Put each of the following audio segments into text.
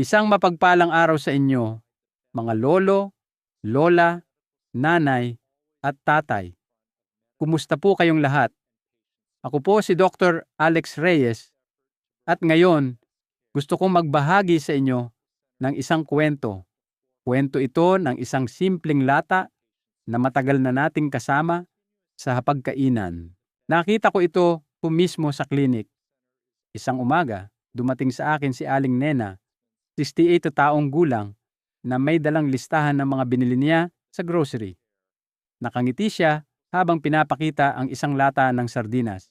Isang mapagpalang araw sa inyo, mga lolo, lola, nanay, at tatay. Kumusta po kayong lahat? Ako po si Dr. Alex Reyes at ngayon gusto kong magbahagi sa inyo ng isang kwento. Kwento ito ng isang simpleng lata na matagal na nating kasama sa hapagkainan. Nakita ko ito po mismo sa klinik. Isang umaga, dumating sa akin si Aling Nena, 68 na taong gulang, na may dalang listahan ng mga binili niya sa grocery. Nakangiti siya habang pinapakita ang isang lata ng sardinas.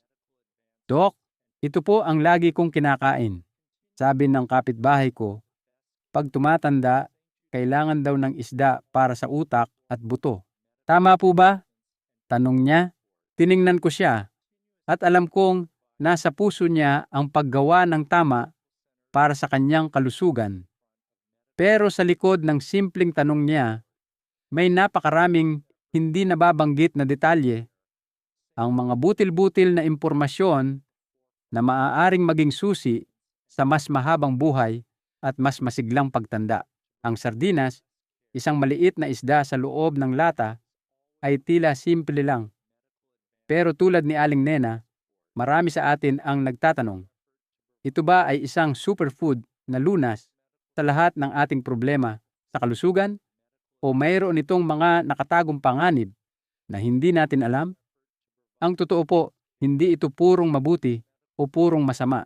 Dok, ito po ang lagi kong kinakain. Sabi ng kapitbahay ko, pag tumatanda, kailangan daw ng isda para sa utak at buto. Tama po ba? Tanong niya. Tiningnan ko siya at alam kong nasa puso niya ang paggawa ng tama para sa kanyang kalusugan. Pero sa likod ng simpleng tanong niya, may napakaraming hindi nababanggit na detalye. Ang mga butil-butil na impormasyon na maaaring maging susi sa mas mahabang buhay at mas masiglang pagtanda. Ang sardinas, isang maliit na isda sa loob ng lata, ay tila simple lang. Pero tulad ni Aling Nena, marami sa atin ang nagtatanong, ito ba ay isang superfood na lunas sa lahat ng ating problema sa kalusugan o mayroon itong mga nakatagong panganib na hindi natin alam? Ang totoo po, hindi ito purong mabuti o purong masama.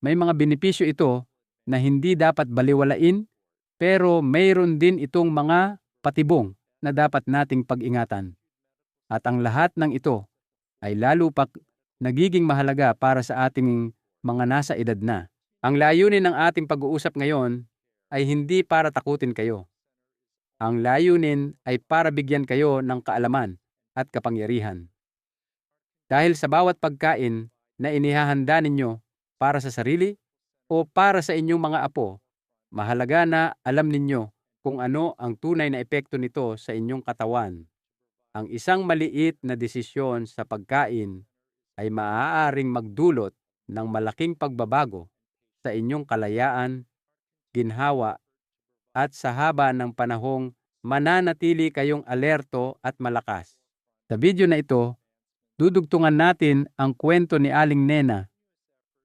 May mga benepisyo ito na hindi dapat baliwalain pero mayroon din itong mga patibong na dapat nating pag-ingatan. At ang lahat ng ito ay lalo pa nagiging mahalaga para sa ating mga nasa edad na. Ang layunin ng ating pag-uusap ngayon ay hindi para takutin kayo. Ang layunin ay para bigyan kayo ng kaalaman at kapangyarihan. Dahil sa bawat pagkain na inihahanda ninyo para sa sarili o para sa inyong mga apo, mahalaga na alam ninyo kung ano ang tunay na epekto nito sa inyong katawan. Ang isang maliit na desisyon sa pagkain ay maaaring magdulot ng malaking pagbabago sa inyong kalayaan, ginhawa, at sa haba ng panahong mananatili kayong alerto at malakas. Sa video na ito, dudugtungan natin ang kwento ni Aling Nena.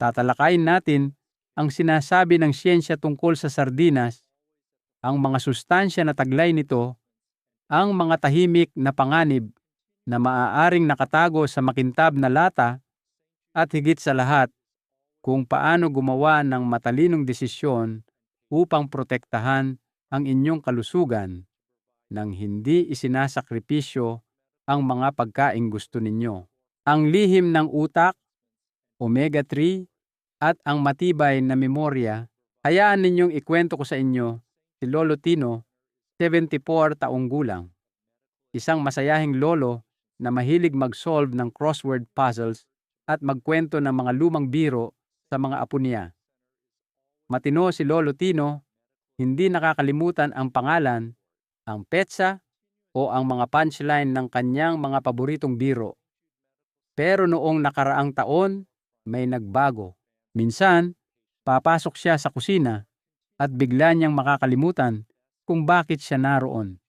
Tatalakayin natin ang sinasabi ng siyensya tungkol sa sardinas, ang mga sustansya na taglay nito, ang mga tahimik na panganib na maaaring nakatago sa makintab na lata at higit sa lahat, kung paano gumawa ng matalinong desisyon upang protektahan ang inyong kalusugan nang hindi isinasakripisyo ang mga pagkaing gusto ninyo. Ang lihim ng utak, omega-3, at ang matibay na memorya, hayaan ninyong ikwento ko sa inyo si Lolo Tino, 74 taong gulang. Isang masayahing lolo na mahilig mag-solve ng crossword puzzles at magkwento ng mga lumang biro sa mga apo niya. Matino si Lolo Tino, hindi nakakalimutan ang pangalan, ang petsa o ang mga punchline ng kanyang mga paboritong biro. Pero noong nakaraang taon, may nagbago. Minsan, papasok siya sa kusina at bigla niyang makakalimutan kung bakit siya naroon.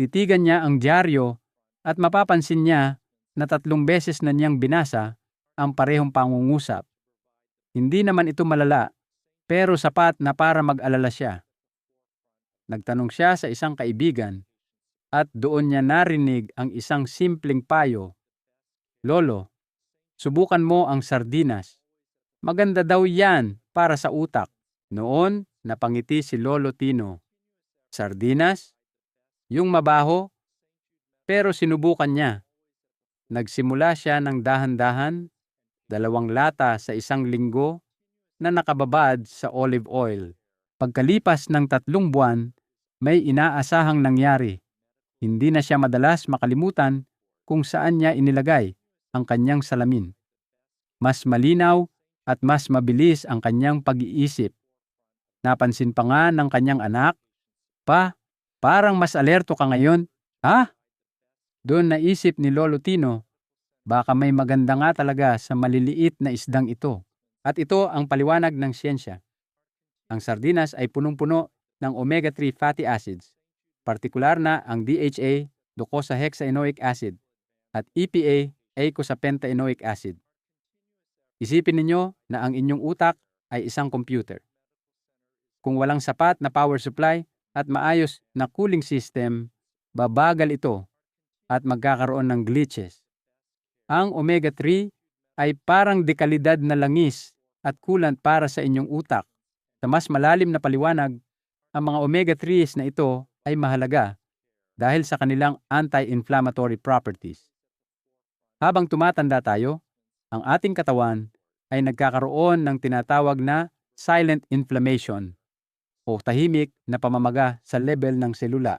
Titigan niya ang dyaryo at mapapansin niya na tatlong beses na niyang binasa ang parehong pangungusap. Hindi naman ito malala, pero sapat na para mag-alala siya. Nagtanong siya sa isang kaibigan at doon niya narinig ang isang simpleng payo. Lolo, subukan mo ang sardinas. Maganda daw yan para sa utak. Noon, napangiti si Lolo Tino. Sardinas? Yung mabaho? Pero sinubukan niya. Nagsimula siya ng dahan-dahan, dalawang lata sa isang linggo na nakababad sa olive oil. Pagkalipas ng tatlong buwan, may inaasahang nangyari. Hindi na siya madalas makalimutan kung saan niya inilagay ang kanyang salamin. Mas malinaw at mas mabilis ang kanyang pag-iisip. Napansin pa nga ng kanyang anak, Pa, parang mas alerto ka ngayon. Ha? Doon naisip ni Lolo Tino, baka may maganda nga talaga sa maliliit na isdang ito. At ito ang paliwanag ng siyensya. Ang sardinas ay punong-puno ng omega-3 fatty acids, partikular na ang DHA, docosahexaenoic acid, at EPA, eicosapentaenoic acid. Isipin ninyo na ang inyong utak ay isang computer. Kung walang sapat na power supply at maayos na cooling system, babagal ito at magkakaroon ng glitches. Ang omega-3 ay parang dekalidad na langis at coolant para sa inyong utak. Sa mas malalim na paliwanag, ang mga omega-3s na ito ay mahalaga dahil sa kanilang anti-inflammatory properties. Habang tumatanda tayo, ang ating katawan ay nagkakaroon ng tinatawag na silent inflammation o tahimik na pamamaga sa level ng selula.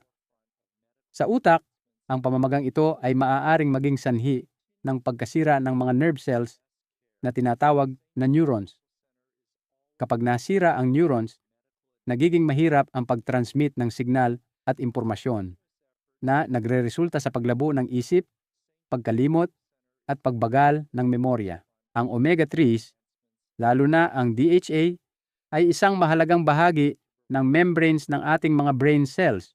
Sa utak, ang pamamagang ito ay maaaring maging sanhi ng pagkasira ng mga nerve cells na tinatawag na neurons. Kapag nasira ang neurons, nagiging mahirap ang pag-transmit ng signal at impormasyon na nagreresulta sa paglabo ng isip, pagkalimot, at pagbagal ng memorya. Ang omega-3s, lalo na ang DHA, ay isang mahalagang bahagi ng membranes ng ating mga brain cells.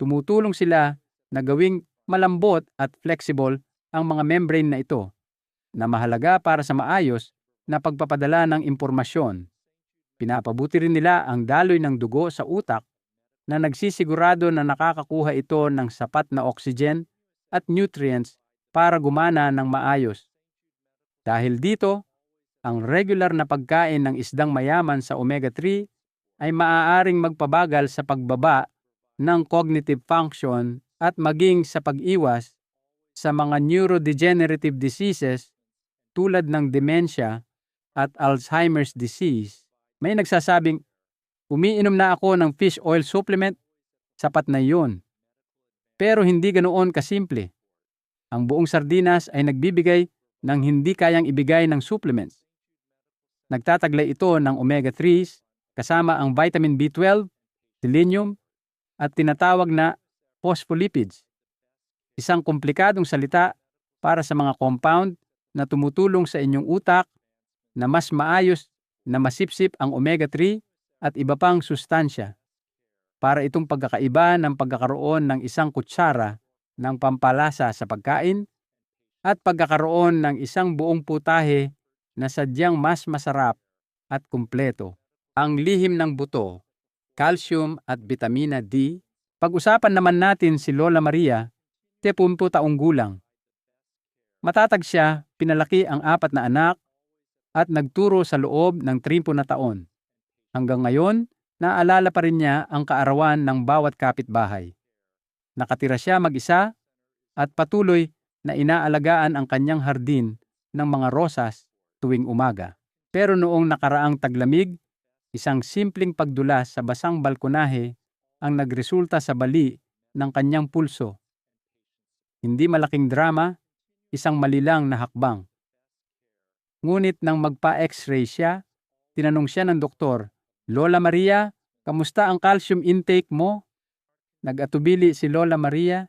Tumutulong sila na gawing malambot at flexible ang mga membrane na ito na mahalaga para sa maayos na pagpapadala ng impormasyon. Pinapabuti rin nila ang daloy ng dugo sa utak na nagsisigurado na nakakakuha ito ng sapat na oxygen at nutrients para gumana ng maayos. Dahil dito, ang regular na pagkain ng isdang mayaman sa omega-3 ay maaaring magpabagal sa pagbaba ng cognitive function at maging sa pag-iwas sa mga neurodegenerative diseases tulad ng dementia at Alzheimer's disease. May nagsasabing, umiinom na ako ng fish oil supplement, sapat na yun. Pero hindi ganoon kasimple. Ang buong sardinas ay nagbibigay ng hindi kayang ibigay ng supplements. Nagtataglay ito ng omega-3s kasama ang vitamin B12, selenium, at tinatawag na phospholipids. Isang komplikadong salita para sa mga compound na tumutulong sa inyong utak na mas maayos na masipsip ang omega-3 at iba pang sustansya. Para itong pagkakaiba ng pagkakaroon ng isang kutsara ng pampalasa sa pagkain at pagkakaroon ng isang buong putahe na sadyang mas masarap at kumpleto. Ang lihim ng buto, calcium at vitamina D. Pag-usapan naman natin si Lola Maria, 70 taong gulang. Matatag siya, pinalaki ang apat na anak at nagturo sa loob ng 30 na taon. Hanggang ngayon, naaalala pa rin niya ang kaarawan ng bawat kapitbahay. Nakatira siya mag-isa at patuloy na inaalagaan ang kanyang hardin ng mga rosas tuwing umaga. Pero noong nakaraang taglamig, isang simpleng pagdulas sa basang balkonahe ang nagresulta sa bali ng kanyang pulso. Hindi malaking drama, isang malilang na hakbang. Ngunit nang magpa-x-ray siya, tinanong siya ng doktor, Lola Maria, kamusta ang calcium intake mo? Nag-atubili si Lola Maria.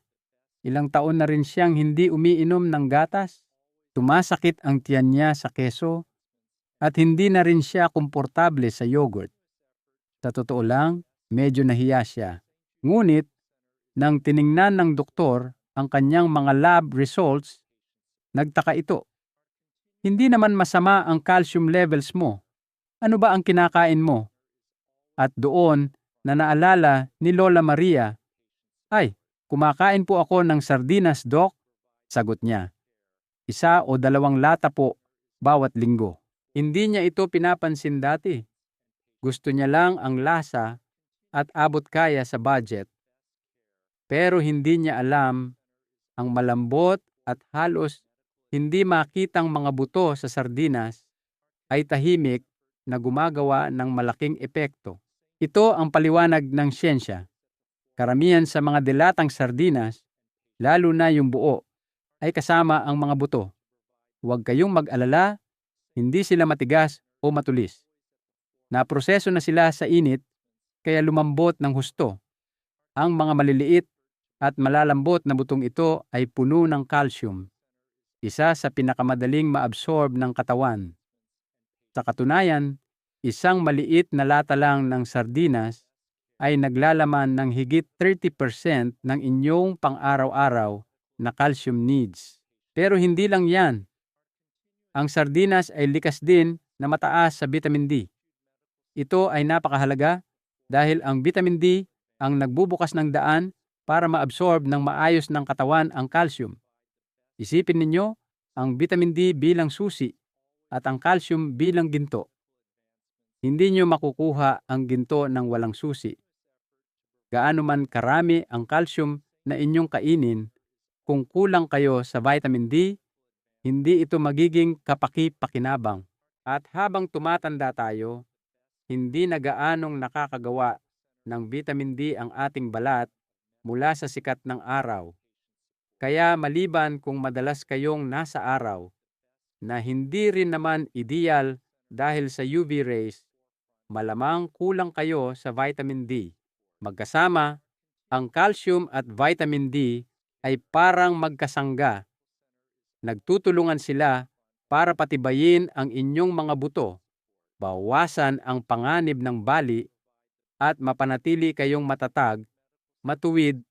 Ilang taon na rin siyang hindi umiinom ng gatas. Tumasakit ang tiyan niya sa keso at hindi na rin siya komportable sa yogurt. Sa totoo lang, medyo nahiya siya. Ngunit, nang tiningnan ng doktor ang kanyang mga lab results, nagtaka ito. Hindi naman masama ang calcium levels mo. Ano ba ang kinakain mo? At doon na naalala ni Lola Maria, ay, kumakain po ako ng sardinas, Doc. Sagot niya. Isa o dalawang lata po bawat linggo. Hindi niya ito pinapansin dati. Gusto niya lang ang lasa at abot kaya sa budget. Pero hindi niya alam ang malambot at halos hindi makitang mga buto sa sardinas ay tahimik na gumagawa ng malaking epekto. Ito ang paliwanag ng siyensya. Karamihan sa mga dilatang sardinas, lalo na yung buo, ay kasama ang mga buto. Huwag kayong mag-alala, hindi sila matigas o matulis. Naproseso na sila sa init, kaya lumambot ng husto. Ang mga maliliit at malalambot na butong ito ay puno ng calcium, isa sa pinakamadaling maabsorb ng katawan. Sa katunayan, isang maliit na lata lang ng sardinas ay naglalaman ng higit 30% ng inyong pang-araw-araw na calcium needs. Pero hindi lang yan. Ang sardinas ay likas din na mataas sa vitamin D. Ito ay napakahalaga dahil ang vitamin D ang nagbubukas ng daan para maabsorb ng maayos ng katawan ang calcium. Isipin ninyo ang vitamin D bilang susi at ang calcium bilang ginto. Hindi nyo makukuha ang ginto ng walang susi. Gaano man karami ang calcium na inyong kainin, kung kulang kayo sa vitamin D, hindi ito magiging kapaki-pakinabang. At habang tumatanda tayo, hindi na gaanong nakakagawa ng vitamin D ang ating balat mula sa sikat ng araw. Kaya maliban kung madalas kayong nasa araw, na hindi rin naman ideal dahil sa UV rays, malamang kulang kayo sa vitamin D. Magkasama, ang calcium at vitamin D ay parang magkasangga. Nagtutulungan sila para patibayin ang inyong mga buto, bawasan ang panganib ng bali, at mapanatili kayong matatag, matuwid,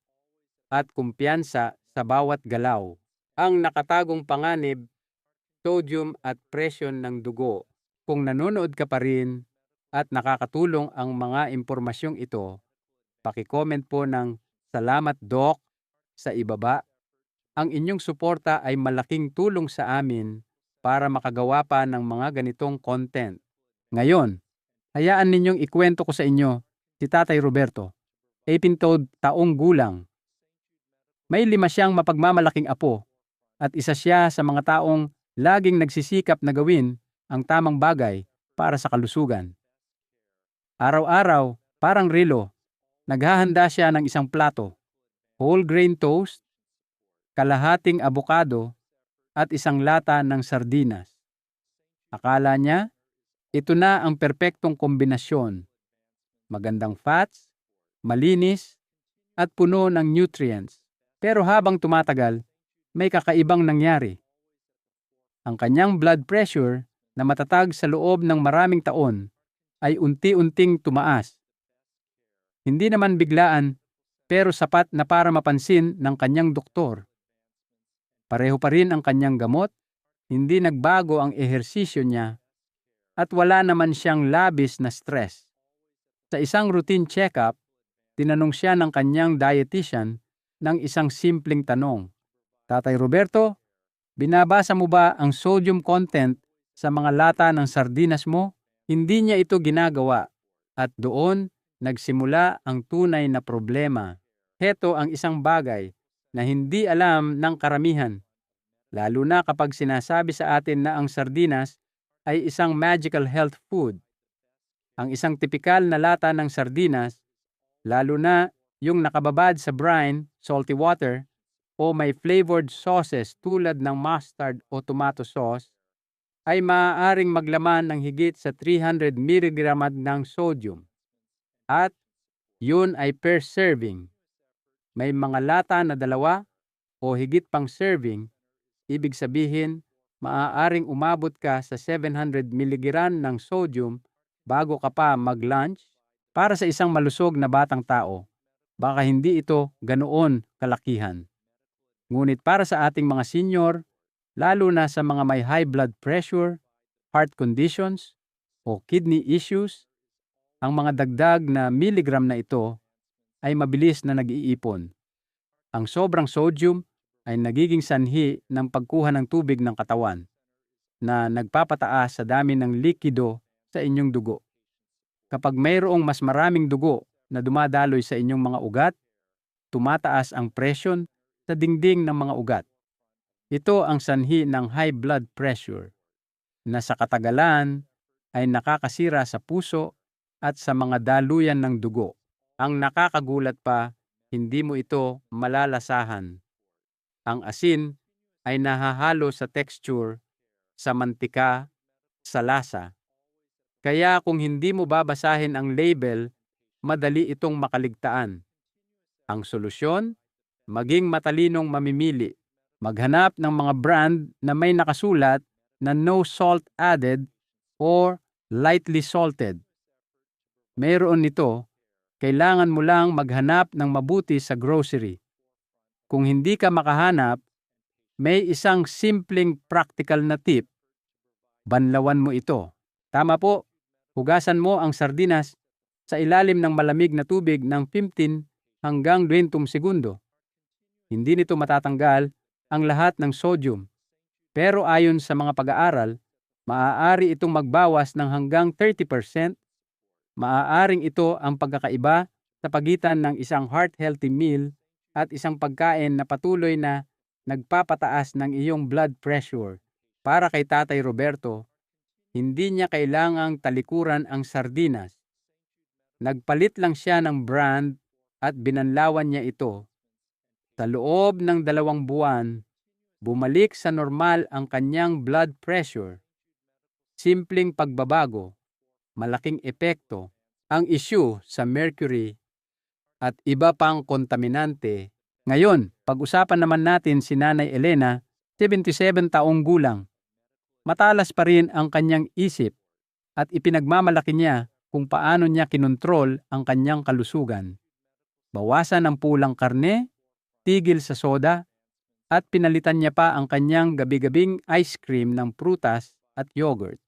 at kumpiyansa sa bawat galaw. Ang nakatagong panganib, sodium at presyon ng dugo. Kung nanonood ka pa rin, at nakakatulong ang mga impormasyong ito, paki-comment po ng Salamat Doc sa ibaba. Ang inyong suporta ay malaking tulong sa amin para makagawa pa ng mga ganitong content. Ngayon, hayaan ninyong ikwento ko sa inyo si Tatay Roberto, 18 taong gulang. May lima siyang mapagmamalaking apo at isa siya sa mga taong laging nagsisikap na gawin ang tamang bagay para sa kalusugan. Araw-araw, parang rilo, naghahanda siya ng isang plato, whole grain toast, kalahating abokado, at isang lata ng sardinas. Akala niya, ito na ang perpektong kombinasyon. Magandang fats, malinis, at puno ng nutrients. Pero habang tumatagal, may kakaibang nangyari. Ang kanyang blood pressure na matatag sa loob ng maraming taon ay unti-unting tumaas. Hindi naman biglaan, pero sapat na para mapansin ng kanyang doktor. Pareho pa rin ang kanyang gamot, hindi nagbago ang ehersisyo niya, at wala naman siyang labis na stress. Sa isang routine check-up, tinanong siya ng kanyang dietitian ng isang simpleng tanong. Tatay Roberto, binabasa mo ba ang sodium content sa mga lata ng sardinas mo? Hindi niya ito ginagawa at doon nagsimula ang tunay na problema. Heto ang isang bagay na hindi alam ng karamihan, lalo na kapag sinasabi sa atin na ang sardinas ay isang magical health food. Ang isang tipikal na lata ng sardinas, lalo na yung nakababad sa brine, salty water, o may flavored sauces tulad ng mustard o tomato sauce, ay maaaring maglaman ng higit sa 300 mg ng sodium. At yun ay per serving. May mga lata na dalawa o higit pang serving, ibig sabihin maaaring umabot ka sa 700 mg ng sodium bago ka pa mag-lunch para sa isang malusog na batang tao. Baka hindi ito ganoon kalakihan. Ngunit para sa ating mga senior, lalo na sa mga may high blood pressure, heart conditions, o kidney issues, ang mga dagdag na milligram na ito ay mabilis na nag-iipon. Ang sobrang sodium ay nagiging sanhi ng pagkuha ng tubig ng katawan na nagpapataas sa dami ng likido sa inyong dugo. Kapag mayroong mas maraming dugo na dumadaloy sa inyong mga ugat, tumataas ang presyon sa dingding ng mga ugat. Ito ang sanhi ng high blood pressure na sa katagalan ay nakakasira sa puso at sa mga daluyan ng dugo. Ang nakakagulat pa, hindi mo ito malalasahan. Ang asin ay nahahalo sa texture, sa mantika, sa lasa. Kaya kung hindi mo babasahin ang label, madali itong makaligtaan. Ang solusyon, maging matalinong mamimili maghanap ng mga brand na may nakasulat na no salt added or lightly salted. Mayroon nito, kailangan mo lang maghanap ng mabuti sa grocery. Kung hindi ka makahanap, may isang simpleng practical na tip. Banlawan mo ito. Tama po, hugasan mo ang sardinas sa ilalim ng malamig na tubig ng 15 hanggang 20 segundo. Hindi nito matatanggal ang lahat ng sodium. Pero ayon sa mga pag-aaral, maaari itong magbawas ng hanggang 30%. Maaaring ito ang pagkakaiba sa pagitan ng isang heart-healthy meal at isang pagkain na patuloy na nagpapataas ng iyong blood pressure. Para kay Tatay Roberto, hindi niya kailangang talikuran ang sardinas. Nagpalit lang siya ng brand at binanlawan niya ito. Sa loob ng dalawang buwan, bumalik sa normal ang kanyang blood pressure. Simpleng pagbabago, malaking epekto. Ang issue sa mercury at iba pang kontaminante. Ngayon, pag-usapan naman natin si Nanay Elena, 77 taong gulang. Matalas pa rin ang kanyang isip at ipinagmamalaki niya kung paano niya kinontrol ang kanyang kalusugan. Bawasan ang pulang karne, tigil sa soda, at pinalitan niya pa ang kanyang gabi-gabing ice cream ng prutas at yogurt.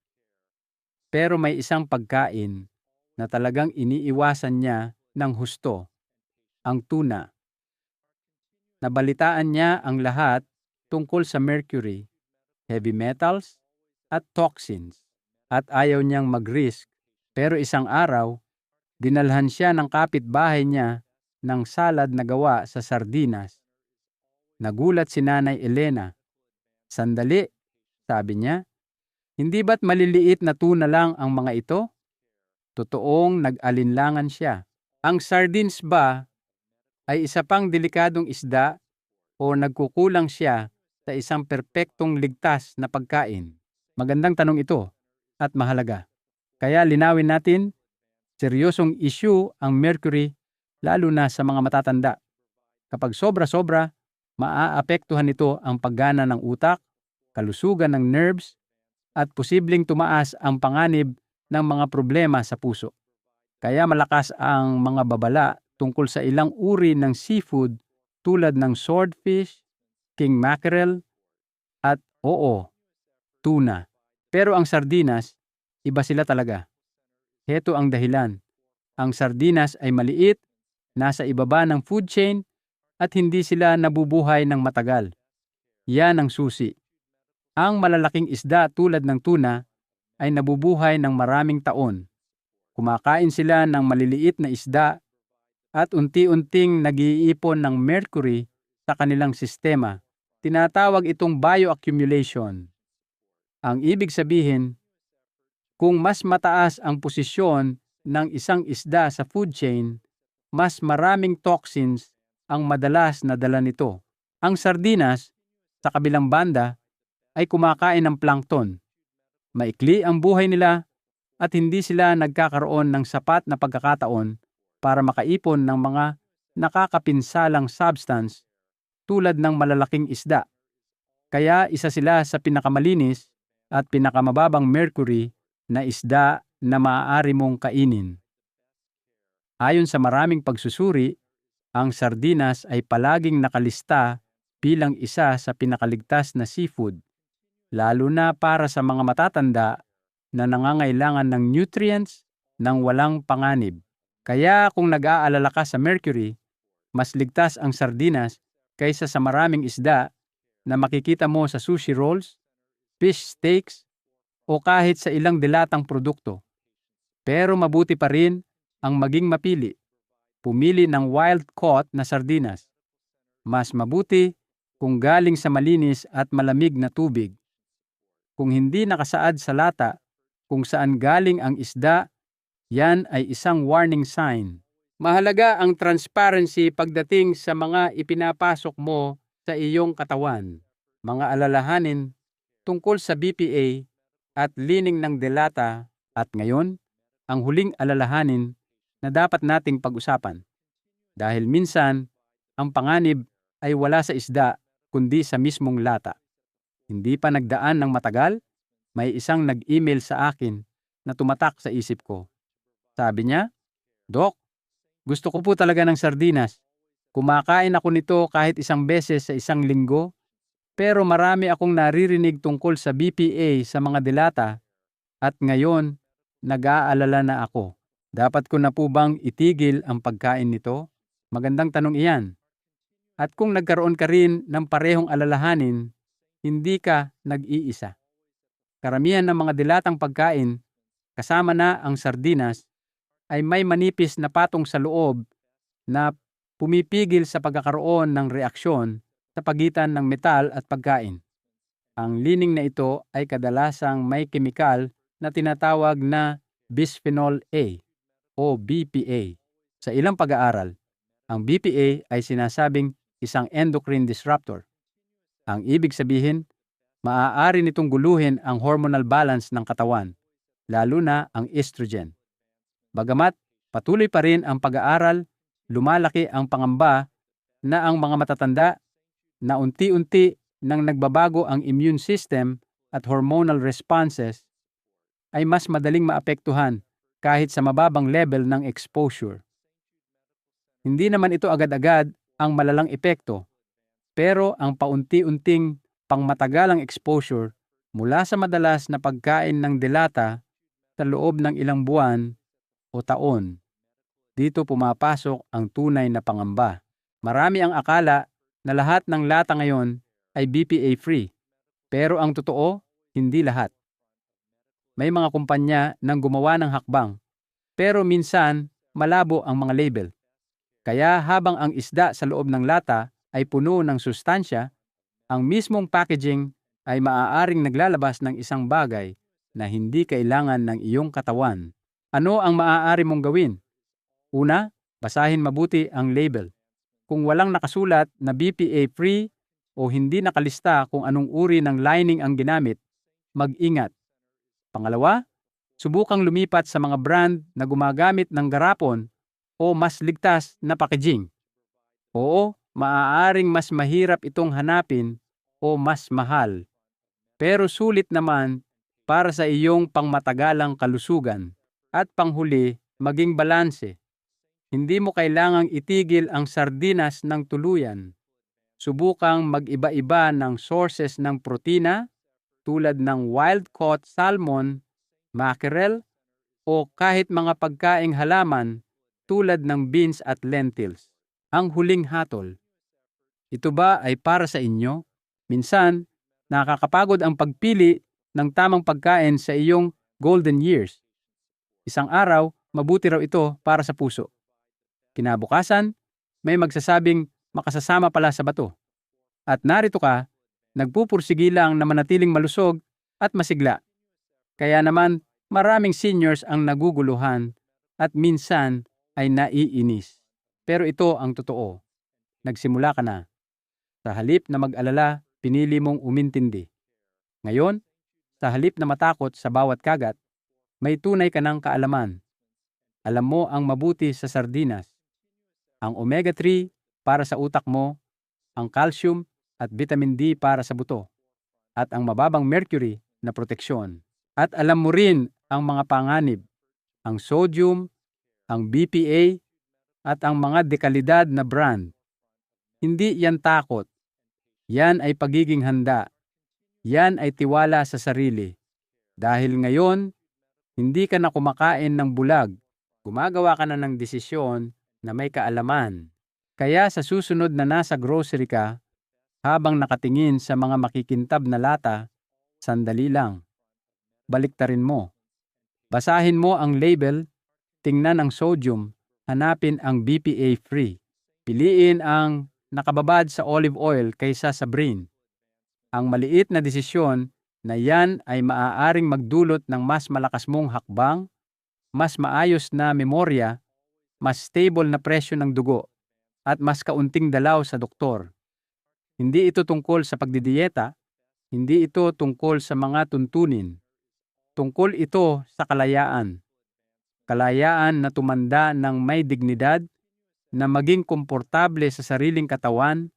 Pero may isang pagkain na talagang iniiwasan niya ng husto, ang tuna. Nabalitaan niya ang lahat tungkol sa mercury, heavy metals, at toxins at ayaw niyang mag-risk. Pero isang araw, dinalhan siya ng kapitbahay niya ng salad na gawa sa sardinas. Nagulat si Nanay Elena. Sandali, sabi niya, hindi ba't maliliit na tuna lang ang mga ito? Totoong nag-alinlangan siya. Ang sardines ba ay isa pang delikadong isda o nagkukulang siya sa isang perpektong ligtas na pagkain? Magandang tanong ito at mahalaga. Kaya linawin natin, seryosong issue ang mercury lalo na sa mga matatanda. Kapag sobra-sobra, maaapektuhan nito ang paggana ng utak, kalusugan ng nerves, at posibleng tumaas ang panganib ng mga problema sa puso. Kaya malakas ang mga babala tungkol sa ilang uri ng seafood tulad ng swordfish, king mackerel, at oo, tuna. Pero ang sardinas, iba sila talaga. Heto ang dahilan. Ang sardinas ay maliit, nasa ibaba ng food chain, at hindi sila nabubuhay ng matagal. Yan ang susi. Ang malalaking isda tulad ng tuna ay nabubuhay ng maraming taon. Kumakain sila ng maliliit na isda at unti-unting nag-iipon ng mercury sa kanilang sistema. Tinatawag itong bioaccumulation. Ang ibig sabihin, kung mas mataas ang posisyon ng isang isda sa food chain, mas maraming toxins ang madalas na dala nito. Ang sardinas, sa kabilang banda, ay kumakain ng plankton. Maikli ang buhay nila at hindi sila nagkakaroon ng sapat na pagkakataon para makaipon ng mga nakakapinsalang substance tulad ng malalaking isda. Kaya isa sila sa pinakamalinis at pinakamababang mercury na isda na maaari mong kainin. Ayon sa maraming pagsusuri, ang sardinas ay palaging nakalista bilang isa sa pinakaligtas na seafood lalo na para sa mga matatanda na nangangailangan ng nutrients ng walang panganib. Kaya kung nag-aalala ka sa mercury, mas ligtas ang sardinas kaysa sa maraming isda na makikita mo sa sushi rolls, fish steaks, o kahit sa ilang dilatang produkto. Pero mabuti pa rin ang maging mapili. Pumili ng wild-caught na sardinas. Mas mabuti kung galing sa malinis at malamig na tubig kung hindi nakasaad sa lata kung saan galing ang isda, yan ay isang warning sign. Mahalaga ang transparency pagdating sa mga ipinapasok mo sa iyong katawan. Mga alalahanin tungkol sa BPA at lining ng delata at ngayon, ang huling alalahanin na dapat nating pag-usapan. Dahil minsan, ang panganib ay wala sa isda kundi sa mismong lata. Hindi pa nagdaan ng matagal, may isang nag-email sa akin na tumatak sa isip ko. Sabi niya, Dok, gusto ko po talaga ng sardinas. Kumakain ako nito kahit isang beses sa isang linggo, pero marami akong naririnig tungkol sa BPA sa mga dilata at ngayon nag-aalala na ako. Dapat ko na po bang itigil ang pagkain nito? Magandang tanong iyan. At kung nagkaroon ka rin ng parehong alalahanin, hindi ka nag-iisa. Karamihan ng mga dilatang pagkain, kasama na ang sardinas, ay may manipis na patong sa loob na pumipigil sa pagkakaroon ng reaksyon sa pagitan ng metal at pagkain. Ang lining na ito ay kadalasang may kemikal na tinatawag na bisphenol A o BPA. Sa ilang pag-aaral, ang BPA ay sinasabing isang endocrine disruptor. Ang ibig sabihin, maaari nitong guluhin ang hormonal balance ng katawan, lalo na ang estrogen. Bagamat patuloy pa rin ang pag-aaral, lumalaki ang pangamba na ang mga matatanda na unti-unti nang nagbabago ang immune system at hormonal responses ay mas madaling maapektuhan kahit sa mababang level ng exposure. Hindi naman ito agad-agad ang malalang epekto, pero ang paunti-unting pangmatagalang exposure mula sa madalas na pagkain ng delata sa loob ng ilang buwan o taon. Dito pumapasok ang tunay na pangamba. Marami ang akala na lahat ng lata ngayon ay BPA-free, pero ang totoo, hindi lahat. May mga kumpanya nang gumawa ng hakbang, pero minsan malabo ang mga label. Kaya habang ang isda sa loob ng lata ay puno ng sustansya, ang mismong packaging ay maaaring naglalabas ng isang bagay na hindi kailangan ng iyong katawan. Ano ang maaari mong gawin? Una, basahin mabuti ang label. Kung walang nakasulat na BPA-free o hindi nakalista kung anong uri ng lining ang ginamit, mag-ingat. Pangalawa, subukang lumipat sa mga brand na gumagamit ng garapon o mas ligtas na packaging. Oo, maaaring mas mahirap itong hanapin o mas mahal. Pero sulit naman para sa iyong pangmatagalang kalusugan at panghuli maging balanse. Hindi mo kailangang itigil ang sardinas ng tuluyan. Subukang mag-iba-iba ng sources ng protina tulad ng wild-caught salmon, mackerel, o kahit mga pagkaing halaman tulad ng beans at lentils. Ang huling hatol. Ito ba ay para sa inyo? Minsan, nakakapagod ang pagpili ng tamang pagkain sa iyong golden years. Isang araw, mabuti raw ito para sa puso. Kinabukasan, may magsasabing makasasama pala sa bato. At narito ka, nagpupursigi lang na manatiling malusog at masigla. Kaya naman, maraming seniors ang naguguluhan at minsan ay naiinis. Pero ito ang totoo. Nagsimula ka na. Sa halip na mag-alala, pinili mong umintindi. Ngayon, sa halip na matakot sa bawat kagat, may tunay ka ng kaalaman. Alam mo ang mabuti sa sardinas. Ang omega-3 para sa utak mo, ang calcium at vitamin D para sa buto, at ang mababang mercury na proteksyon. At alam mo rin ang mga panganib, ang sodium, ang BPA, at ang mga dekalidad na brand. Hindi yan takot. Yan ay pagiging handa. Yan ay tiwala sa sarili. Dahil ngayon, hindi ka na kumakain ng bulag. Gumagawa ka na ng desisyon na may kaalaman. Kaya sa susunod na nasa grocery ka, habang nakatingin sa mga makikintab na lata, sandali lang. Baliktarin mo. Basahin mo ang label, tingnan ang sodium, hanapin ang BPA-free. Piliin ang nakababad sa olive oil kaysa sa brain. Ang maliit na desisyon na yan ay maaaring magdulot ng mas malakas mong hakbang, mas maayos na memorya, mas stable na presyo ng dugo, at mas kaunting dalaw sa doktor. Hindi ito tungkol sa pagdidiyeta, hindi ito tungkol sa mga tuntunin. Tungkol ito sa kalayaan. Kalayaan na tumanda ng may dignidad, na maging komportable sa sariling katawan,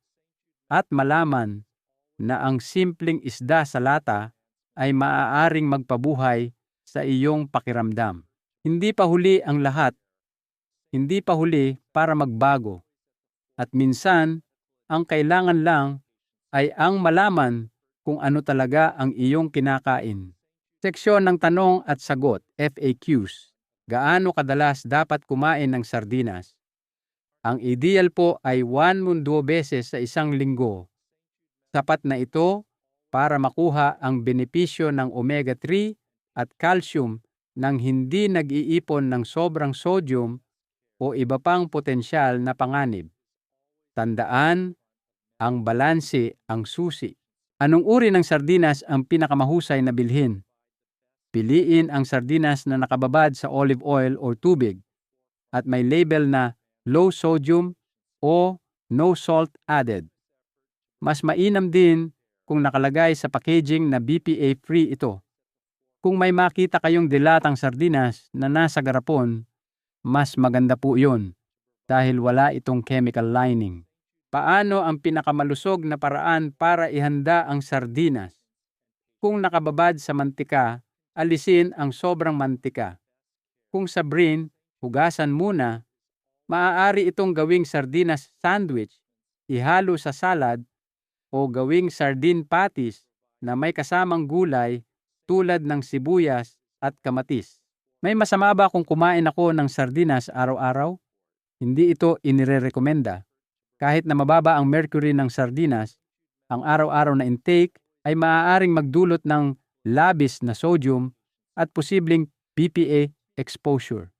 at malaman na ang simpleng isda sa lata ay maaaring magpabuhay sa iyong pakiramdam. Hindi pa huli ang lahat. Hindi pa huli para magbago. At minsan, ang kailangan lang ay ang malaman kung ano talaga ang iyong kinakain. Seksyon ng tanong at sagot, FAQs. Gaano kadalas dapat kumain ng sardinas? Ang ideal po ay 1 mundo beses sa isang linggo. Sapat na ito para makuha ang benepisyo ng omega-3 at calcium nang hindi nag-iipon ng sobrang sodium o iba pang potensyal na panganib. Tandaan, ang balanse ang susi. Anong uri ng sardinas ang pinakamahusay na bilhin? Piliin ang sardinas na nakababad sa olive oil o tubig at may label na low sodium o no salt added. Mas mainam din kung nakalagay sa packaging na BPA-free ito. Kung may makita kayong dilatang sardinas na nasa garapon, mas maganda po iyon dahil wala itong chemical lining. Paano ang pinakamalusog na paraan para ihanda ang sardinas? Kung nakababad sa mantika, alisin ang sobrang mantika. Kung sa brin, hugasan muna. Maaari itong gawing sardinas sandwich, ihalo sa salad, o gawing sardine patties na may kasamang gulay tulad ng sibuyas at kamatis. May masama ba kung kumain ako ng sardinas araw-araw? Hindi ito inirerekomenda. Kahit na mababa ang mercury ng sardinas, ang araw-araw na intake ay maaaring magdulot ng labis na sodium at posibleng BPA exposure.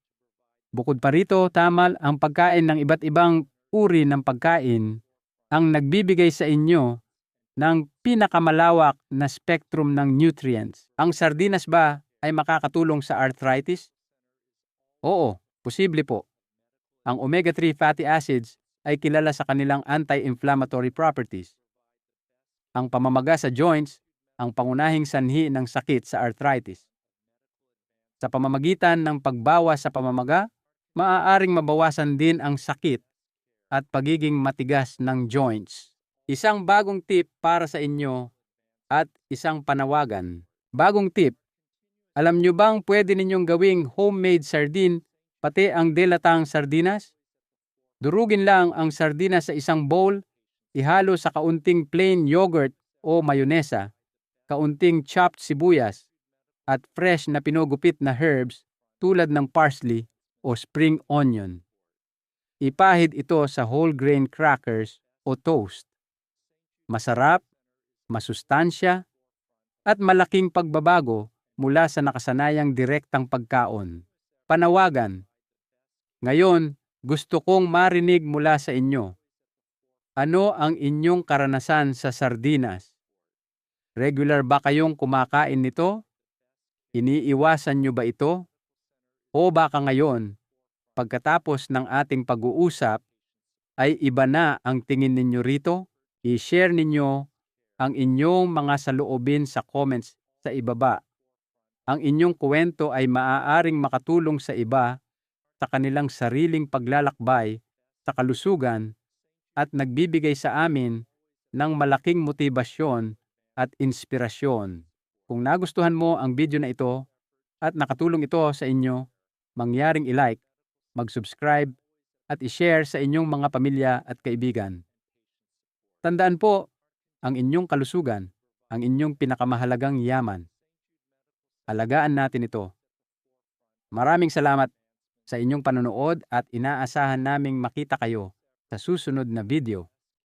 Bukod pa rito, tamal ang pagkain ng iba't ibang uri ng pagkain ang nagbibigay sa inyo ng pinakamalawak na spectrum ng nutrients. Ang sardinas ba ay makakatulong sa arthritis? Oo, posible po. Ang omega-3 fatty acids ay kilala sa kanilang anti-inflammatory properties. Ang pamamaga sa joints ang pangunahing sanhi ng sakit sa arthritis. Sa pamamagitan ng pagbawas sa pamamaga, maaaring mabawasan din ang sakit at pagiging matigas ng joints. Isang bagong tip para sa inyo at isang panawagan. Bagong tip. Alam nyo bang pwede ninyong gawing homemade sardine pati ang delatang sardinas? Durugin lang ang sardinas sa isang bowl, ihalo sa kaunting plain yogurt o mayonesa, kaunting chopped sibuyas, at fresh na pinugupit na herbs tulad ng parsley o spring onion. Ipahid ito sa whole grain crackers o toast. Masarap, masustansya, at malaking pagbabago mula sa nakasanayang direktang pagkaon. Panawagan. Ngayon, gusto kong marinig mula sa inyo. Ano ang inyong karanasan sa sardinas? Regular ba kayong kumakain nito? Iniiwasan nyo ba ito? O baka ngayon, pagkatapos ng ating pag-uusap, ay iba na ang tingin ninyo rito? I-share ninyo ang inyong mga saloobin sa comments sa ibaba. Ang inyong kwento ay maaaring makatulong sa iba sa kanilang sariling paglalakbay sa kalusugan at nagbibigay sa amin ng malaking motibasyon at inspirasyon. Kung nagustuhan mo ang video na ito at nakatulong ito sa inyo, mangyaring i-like, mag-subscribe at i-share sa inyong mga pamilya at kaibigan. Tandaan po, ang inyong kalusugan, ang inyong pinakamahalagang yaman. Alagaan natin ito. Maraming salamat sa inyong panonood at inaasahan naming makita kayo sa susunod na video.